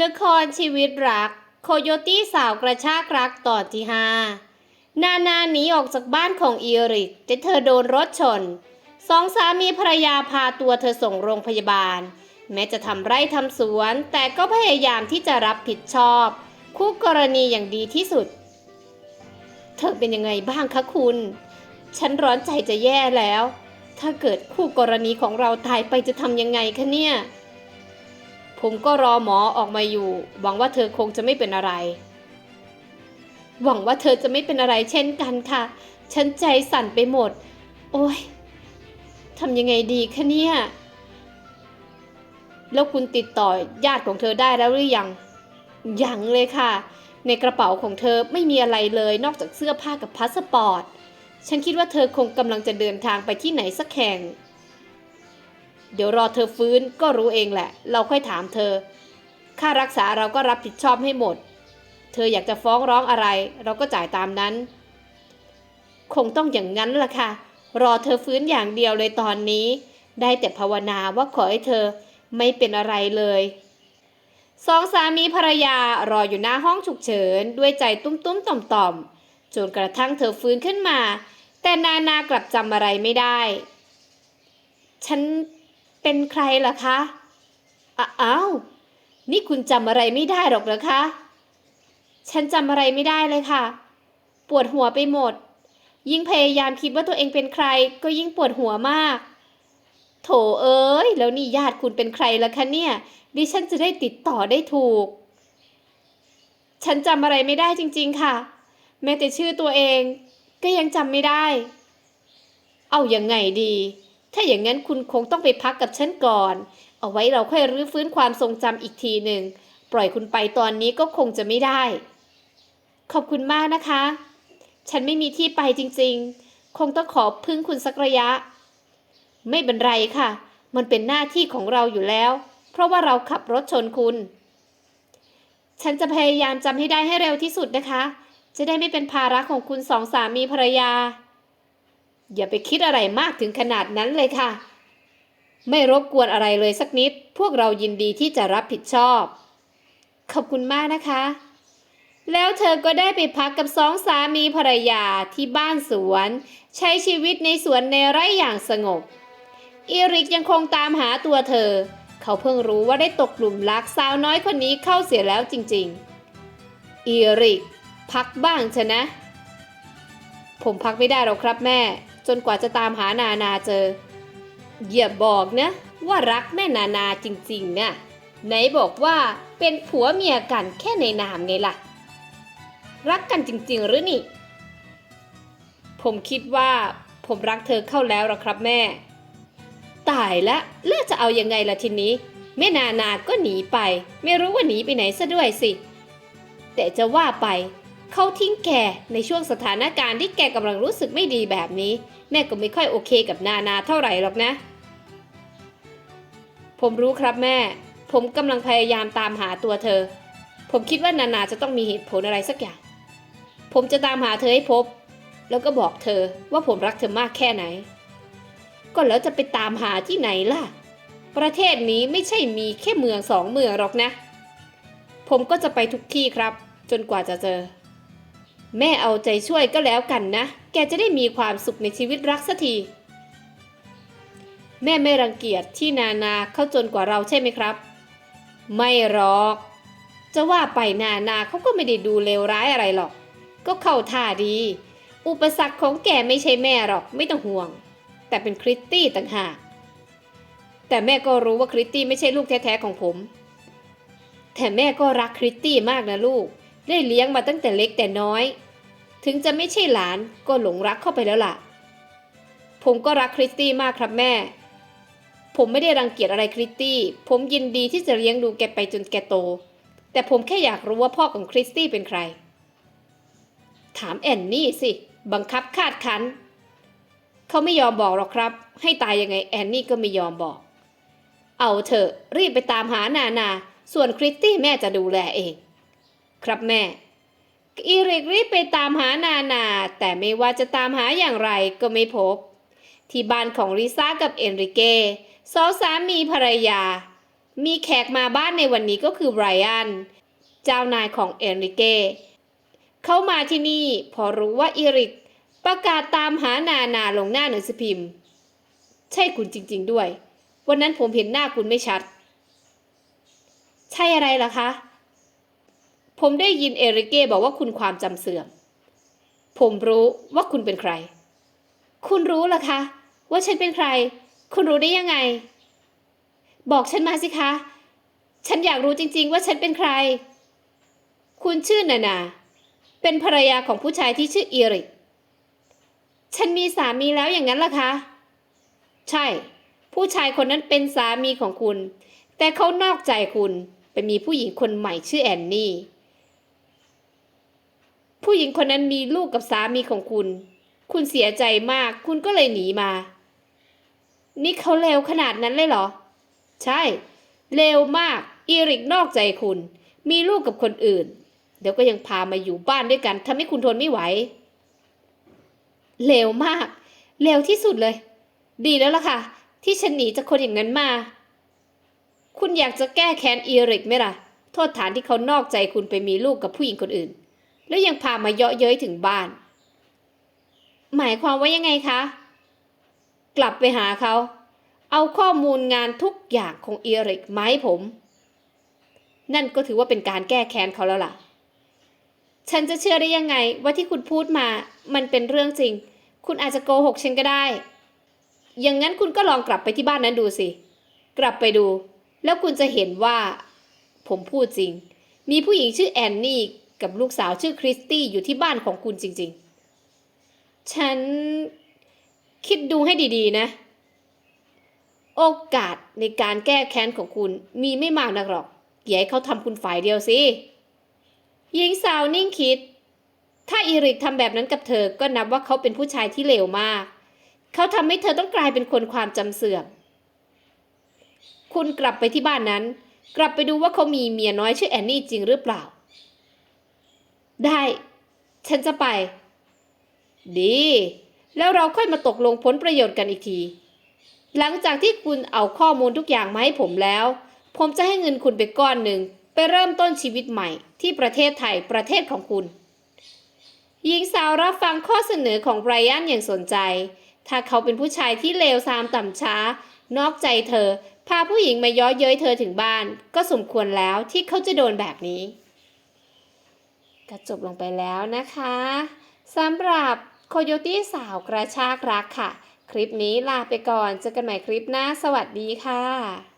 ละครชีวิตรัก โคโยตี้สาวกระชากรักตอนที่ห้านานาหนีออกจากบ้านของอีริกแต่เธอโดนรถชน สองสามีภรรยาพาตัวเธอส่งโรงพยาบาล แม้จะทำไร่ทำสวน แต่ก็พยายามที่จะรับผิดชอบ คู่กรณีอย่างดีที่สุด เธอเป็นยังไงบ้างคะคุณ ฉันร้อนใจจะแย่แล้ว ถ้าเกิดคู่กรณีของเราตายไปจะทำยังไงคะเนี่ย ผมก็รอหมอออกมาอยู่ หวังว่าเธอคงจะไม่เป็นอะไร หวังว่าเธอจะไม่เป็นอะไรเช่นกันค่ะ ฉันใจสั่นไปหมด โอ้ยทำยังไงดีคะเนี่ย แล้วคุณติดต่อญาติของเธอได้แล้วหรือยัง ยังเลยค่ะ ในกระเป๋าของเธอไม่มีอะไรเลยนอกจากเสื้อผ้ากับพาสปอร์ต ฉันคิดว่าเธอคงกำลังจะเดินทางไปที่ไหนสักแห่ง เดี๋ยวรอเธอฟื้นก็รู้เองแหละ เราค่อยถามเธอ ค่ารักษาเราก็รับผิดชอบให้หมด เธออยากจะฟ้องร้องอะไร เราก็จ่ายตามนั้น คงต้องอย่างนั้นล่ะค่ะ รอเธอฟื้นอย่างเดียวเลยตอนนี้ ได้แต่ภาวนาว่าขอให้เธอไม่เป็นอะไรเลยสองสามีภรรยารออยู่หน้าห้องฉุกเฉิน ด้วยใจตุ้มๆต่อมๆจนกระทั่งเธอฟื้นขึ้นมา แต่นานากลับจำอะไรไม่ได้ ฉัน เป็นใครล่ะคะอ้าว นี่คุณจำอะไรไม่ได้หรอกเหรอคะ ฉันจำอะไรไม่ได้เลยค่ะ ปวดหัวไปหมด ยิ่งพยายามคิดว่าตัวเองเป็นใคร ก็ยิ่งปวดหัวมาก โถเอ้ย แล้วนี่ญาติคุณเป็นใครล่ะคะเนี่ย ดิฉันจะได้ติดต่อได้ถูก ฉันจำอะไรไม่ได้จริง ๆ ค่ะ แม้แต่ชื่อตัวเอง ก็ยังจำไม่ได้ เอาอยัางไงดี ถ้าอย่างนั้นคุณคงต้องไปพักกับฉันก่อน เอาไว้เราค่อยรื้อฟื้นความทรงจำอีกทีหนึ่ง ปล่อยคุณไปตอนนี้ก็คงจะไม่ได้ ขอบคุณมากนะคะ ฉันไม่มีที่ไปจริงๆ คงต้องขอพึ่งคุณสักระยะ ไม่เป็นไรค่ะ มันเป็นหน้าที่ของเราอยู่แล้ว เพราะว่าเราขับรถชนคุณ ฉันจะพยายามจำให้ได้ให้เร็วที่สุดนะคะ จะได้ไม่เป็นภาระของคุณสองสามีภรรยา อย่าไปคิดอะไรมากถึงขนาดนั้นเลยค่ะ ไม่รบกวนอะไรเลยสักนิด พวกเรายินดีที่จะรับผิดชอบ ขอบคุณมากนะคะ แล้วเธอก็ได้ไปพักกับสองสามีภรรยาที่บ้านสวน ใช้ชีวิตในสวนในไร่อย่างสงบ อีริกยังคงตามหาตัวเธอ เขาเพิ่งรู้ว่าได้ตกหลุมรักสาวน้อยคนนี้เข้าเสียแล้วจริง ๆ อีริก พักบ้างเถอะนะ ผมพักไม่ได้หรอกครับแม่ จนกว่าจะตามหานานาเจออย่าบอกนะ ว่ารักแม่นานาจริงๆนะ่ะไหนบอกว่าเป็นผัวเมียกันแค่ในนามไงล่ะ รักกันจริงๆหรือนี่ ผมคิดว่าผมรักเธอเข้าแล้วหรอครับแม่ ตายละเลือกจะเอายังไงล่ะทีนี้ แม่นานาก็หนีไป ไม่รู้ว่าหนีไปไหนซะด้วยสิ แต่จะว่าไป เขาทิ้งแกในช่วงสถานการณ์ที่แกกำลังรู้สึกไม่ดีแบบนี้ แม่ก็ไม่ค่อยโอเคกับนานาเท่าไหร่หรอกนะ ผมรู้ครับแม่ ผมกำลังพยายามตามหาตัวเธอ ผมคิดว่านานาจะต้องมีเหตุผลอะไรสักอย่าง ผมจะตามหาเธอให้พบ แล้วก็บอกเธอว่าผมรักเธอมากแค่ไหน ก็แล้วจะไปตามหาที่ไหนล่ะ ประเทศนี้ไม่ใช่มีแค่เมืองสองเมืองหรอกนะ ผมก็จะไปทุกที่ครับ จนกว่าจะเจอ แม่เอาใจช่วยก็แล้วกันนะ แกจะได้มีความสุขในชีวิตรักสักที แม่ไม่รังเกียจที่นานาเขาจนกว่าเราใช่ไหมครับ ไม่หรอก จะว่าไปนานาเขาก็ไม่ได้ดูเลวร้ายอะไรหรอก ก็เข้าท่าดี อุปสรรคของแกไม่ใช่แม่หรอกไม่ต้องห่วง แต่เป็นคริตตี้ต่างหาก แต่แม่ก็รู้ว่าคริตตี้ไม่ใช่ลูกแท้ๆของผม แต่แม่ก็รักคริตตี้มากนะลูก ได้เลี้ยงมาตั้งแต่เล็กแต่น้อย ถึงจะไม่ใช่หลานก็หลงรักเข้าไปแล้วล่ะ ผมก็รักคริสตี้มากครับแม่ ผมไม่ได้รังเกียจอะไรคริสตี้ ผมยินดีที่จะเลี้ยงดูแกไปจนแกโต แต่ผมแค่อยากรู้ว่าพ่อของคริสตี้เป็นใคร ถามแอนนี่สิ บังคับคาดคั้นเขาไม่ยอมบอกหรอกครับ ให้ตายยังไงแอนนี่ก็ไม่ยอมบอก เอาเถอะรีบไปตามหานานา ส่วนคริสตี้แม่จะดูแลเอง ครับแม่อีริกรีบไปตามหานานา แต่ไม่ว่าจะตามหาอย่างไรก็ไม่พบ ที่บ้านของลิซ่ากับเอนริเกสองสามีภรรยา มีแขกมาบ้านในวันนี้ก็คือไบรอัน เจ้านายของเอนริเกเขามาที่นี่พอรู้ว่าอีริกประกาศตามหานานาลงหน้าหนังสือพิมพ์ ใช่คุณจริง ๆ ด้วย วันนั้นผมเห็นหน้าคุณไม่ชัด ใช่อะไรล่ะคะ ผมได้ยินเอริเก้บอกว่าคุณความจำเสื่อม ผมรู้ว่าคุณเป็นใคร คุณรู้เหรอคะ ว่าฉันเป็นใคร คุณรู้ได้ยังไง บอกฉันมาสิคะ ฉันอยากรู้จริง ๆ ว่าฉันเป็นใคร คุณชื่อนานา เป็นภรรยาของผู้ชายที่ชื่ออีริก ฉันมีสามีแล้วอย่างนั้นล่ะคะ ใช่ ผู้ชายคนนั้นเป็นสามีของคุณ แต่เขานอกใจคุณไปมีผู้หญิงคนใหม่ชื่อแอนนี่ ผู้หญิงคนนั้นมีลูกกับสามีของคุณ คุณเสียใจมาก คุณก็เลยหนีมา นี่เขาเลวขนาดนั้นเลยเหรอ ใช่ เลวมาก อีริกนอกใจคุณ มีลูกกับคนอื่น เดี๋ยวก็ยังพามาอยู่บ้านด้วยกันทำให้คุณทนไม่ไหว เลวมาก เลวที่สุดเลย ดีแล้วล่ะค่ะ ที่ฉันหนีจากคนอย่างนั้นมา คุณอยากจะแก้แค้นอีริกไหมล่ะ โทษฐานที่เขานอกใจคุณไปมีลูกกับผู้หญิงคนอื่น แล้วยังพามาเยาะเย้ยถึงบ้าน หมายความว่ายังไงคะ กลับไปหาเขา เอาข้อมูลงานทุกอย่างของเอริกมาให้ผม นั่นก็ถือว่าเป็นการแก้แค้นเขาแล้วล่ะ ฉันจะเชื่อได้ยังไงว่าที่คุณพูดมา มันเป็นเรื่องจริง คุณอาจจะโกหกฉันก็ได้ อย่างนั้นคุณก็ลองกลับไปที่บ้านนั้นดูสิ กลับไปดู แล้วคุณจะเห็นว่า ผมพูดจริง มีผู้หญิงชื่อแอนนี่ กับลูกสาวชื่อคริสตี้อยู่ที่บ้านของคุณจริงๆ ฉันคิดดูให้ดีๆนะ โอกาสในการแก้แค้นของคุณมีไม่มากนักหรอกอย่าให้เขาทำคุณฝ่ายเดียวสิหญิงสาวนิ่งคิด ถ้าอีริกทำแบบนั้นกับเธอก็นับว่าเขาเป็นผู้ชายที่เลวมาก เขาทำให้เธอต้องกลายเป็นคนความจำเสื่อม คุณกลับไปที่บ้านนั้น กลับไปดูว่าเขามีเมียน้อยชื่อแอนนี่จริงหรือเปล่า ได้ ฉันจะไป ดี แล้วเราค่อยมาตกลงผลประโยชน์กันอีกที หลังจากที่คุณเอาข้อมูลทุกอย่างมาให้ผมแล้ว ผมจะให้เงินคุณไปก้อนหนึ่งไปเริ่มต้นชีวิตใหม่ที่ประเทศไทยประเทศของคุณ หญิงสาวรับฟังข้อเสนอของไบรอันอย่างสนใจ ถ้าเขาเป็นผู้ชายที่เลวทรามต่ำช้า นอกใจเธอ พาผู้หญิงมาย้อเย้ยเธอถึงบ้าน ก็สมควรแล้วที่เขาจะโดนแบบนี้ ก็จบลงไปแล้วนะคะสำหรับโคโยตี้สาวกระชากรักค่ะ คลิปนี้ลาไปก่อนเจอกันใหม่คลิปหน้าสวัสดีค่ะ